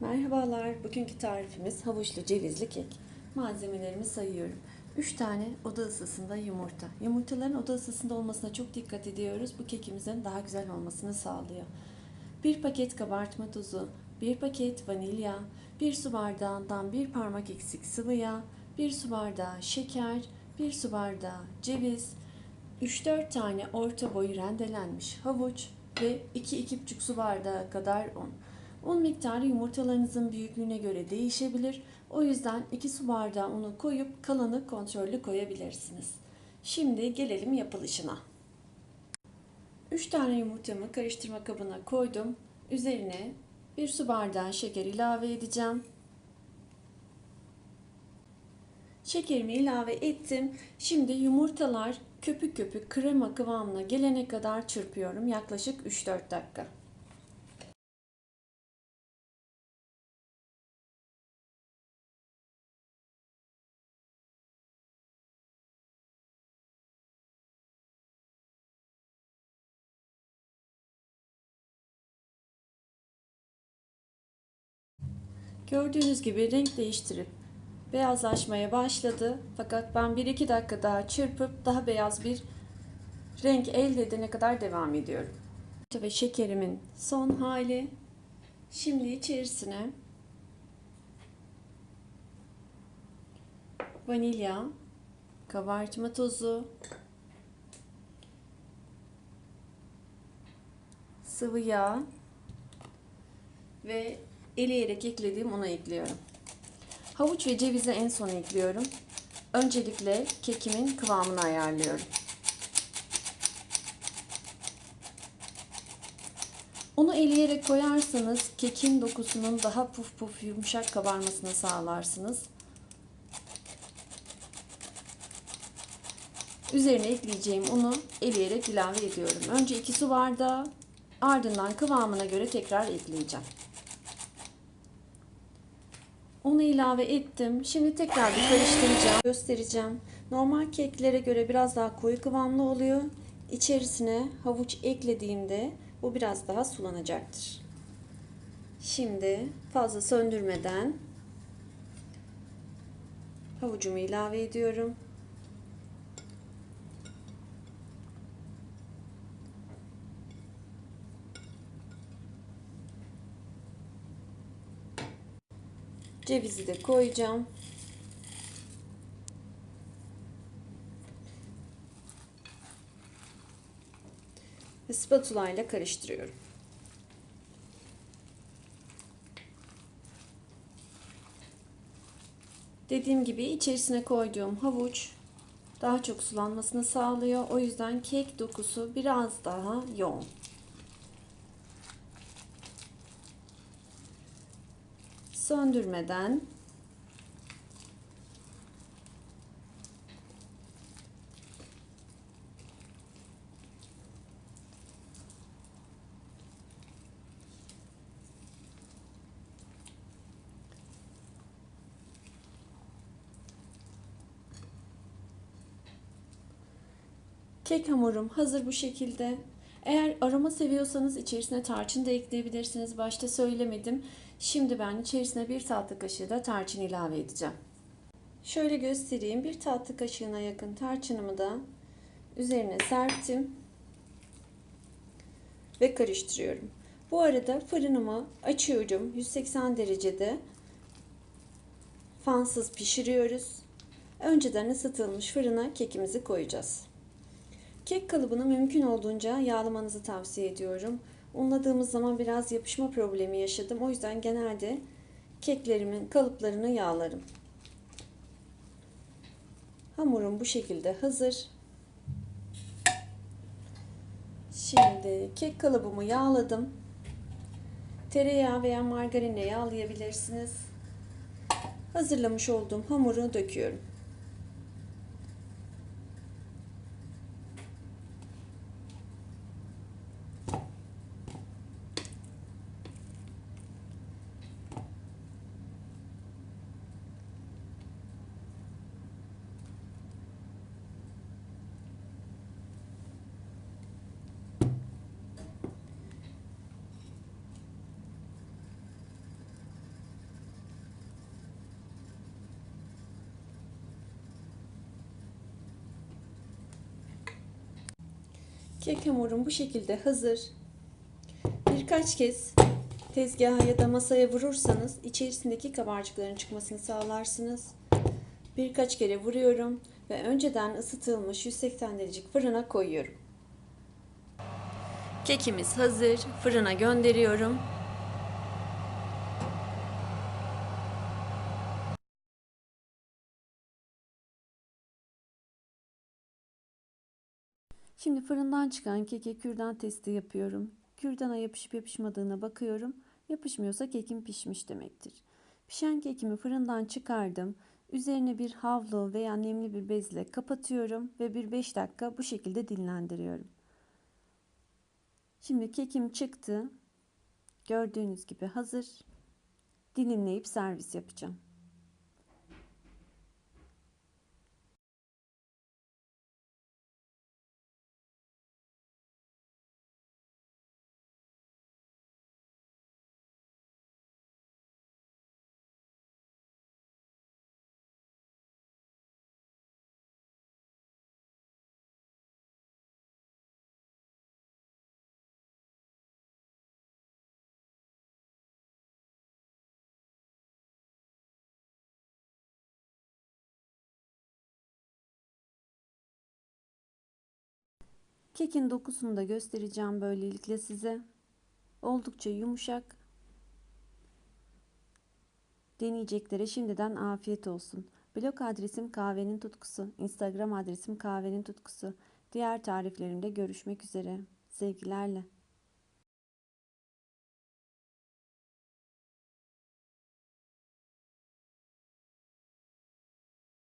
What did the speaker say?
Merhabalar. Bugünkü tarifimiz havuçlu cevizli kek. Malzemelerimi sayıyorum. 3 tane oda ısısında yumurta. Yumurtaların oda ısısında olmasına çok dikkat ediyoruz. Bu kekimizin daha güzel olmasını sağlıyor. 1 paket kabartma tozu, 1 paket vanilya, 1 su bardağından 1 parmak eksik sıvı yağ, 1 su bardağı şeker, 1 su bardağı ceviz, 3-4 tane orta boy rendelenmiş havuç ve 2-2,5 su bardağı kadar un. Un miktarı yumurtalarınızın büyüklüğüne göre değişebilir. O yüzden 2 su bardağı unu koyup kalanı kontrollü koyabilirsiniz. Şimdi gelelim yapılışına. 3 tane yumurtamı karıştırma kabına koydum. Üzerine 1 su bardağı şeker ilave edeceğim. Şekerimi ilave ettim. Şimdi yumurtalar köpük köpük krema kıvamına gelene kadar çırpıyorum. Yaklaşık 3-4 dakika. Gördüğünüz gibi renk değiştirip beyazlaşmaya başladı. Fakat ben 1-2 dakika daha çırpıp daha beyaz bir renk elde edene kadar devam ediyorum. Ve şekerimin son hali. Şimdi içerisine vanilya, kabartma tozu, sıvı yağ ve eleyerek eklediğim unu ekliyorum. Havuç ve cevizi en son ekliyorum. Öncelikle kekimin kıvamını ayarlıyorum. Unu eleyerek koyarsanız kekin dokusunun daha puf puf yumuşak kabarmasını sağlarsınız. Üzerine ekleyeceğim unu eleyerek ilave ediyorum. Önce 2 su bardağı ardından kıvamına göre tekrar ekleyeceğim. Unu ilave ettim. Şimdi tekrar bir karıştıracağım. Göstereceğim. Normal keklere göre biraz daha koyu kıvamlı oluyor. İçerisine havuç eklediğimde bu biraz daha sulanacaktır. Şimdi fazla söndürmeden havucumu ilave ediyorum. Cevizi de koyacağım. Ve spatula ile karıştırıyorum. Dediğim gibi içerisine koyduğum havuç daha çok sulanmasını sağlıyor. O yüzden kek dokusu biraz daha yoğun. Söndürmeden Kek hamurum hazır bu şekilde. Eğer aroma seviyorsanız içerisine tarçın da ekleyebilirsiniz. Başta söylemedim. Şimdi ben içerisine bir tatlı kaşığı da tarçın ilave edeceğim. Şöyle göstereyim. Bir tatlı kaşığına yakın tarçınımı da üzerine serptim ve karıştırıyorum. Bu arada fırınımı açıyorum. 180 derecede fansız pişiriyoruz. Önceden ısıtılmış fırına kekimizi koyacağız. Kek kalıbını mümkün olduğunca yağlamanızı tavsiye ediyorum. Unladığımız zaman biraz yapışma problemi yaşadım. O yüzden genelde keklerimin kalıplarını yağlarım. Hamurum bu şekilde hazır. Şimdi kek kalıbımı yağladım. Tereyağı veya margarinle yağlayabilirsiniz. Hazırlamış olduğum hamuru döküyorum. Kek hamurum bu şekilde hazır. Birkaç kez tezgaha ya da masaya vurursanız içerisindeki kabarcıkların çıkmasını sağlarsınız. Birkaç kere vuruyorum ve önceden ısıtılmış 180 derecelik fırına koyuyorum. Kekimiz hazır. Fırına gönderiyorum. Şimdi fırından çıkan keke kürdan testi yapıyorum. Kürdana yapışıp yapışmadığına bakıyorum. Yapışmıyorsa kekim pişmiş demektir. Pişen kekimi fırından çıkardım. Üzerine bir havlu veya nemli bir bezle kapatıyorum ve bir 5 dakika bu şekilde dinlendiriyorum. Şimdi kekim çıktı. Gördüğünüz gibi hazır. Dilimleyip servis yapacağım. Kekin dokusunu da göstereceğim böylelikle size. Oldukça yumuşak. Deneyeceklere şimdiden afiyet olsun. Blog adresim kahvenin tutkusu. Instagram adresim kahvenin tutkusu. Diğer tariflerimde görüşmek üzere. Sevgilerle.